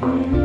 Bye.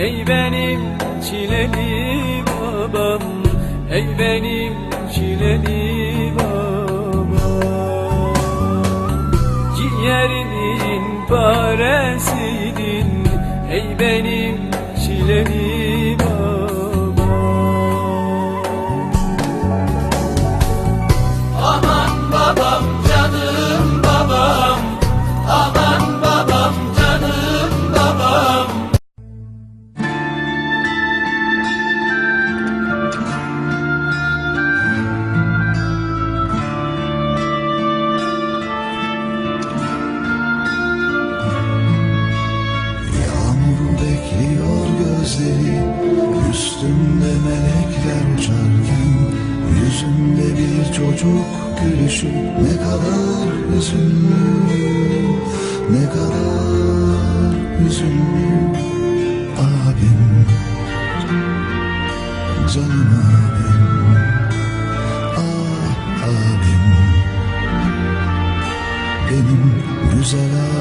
Ey benim çileli babam Ey benim çileli babam Ciğerimin paresiydin Ey benim çileli bir çocuk gülüşü Ne kadar hüzünlü Ne kadar hüzünlü Abim Canım abim. Ah abim. Benim güzel abim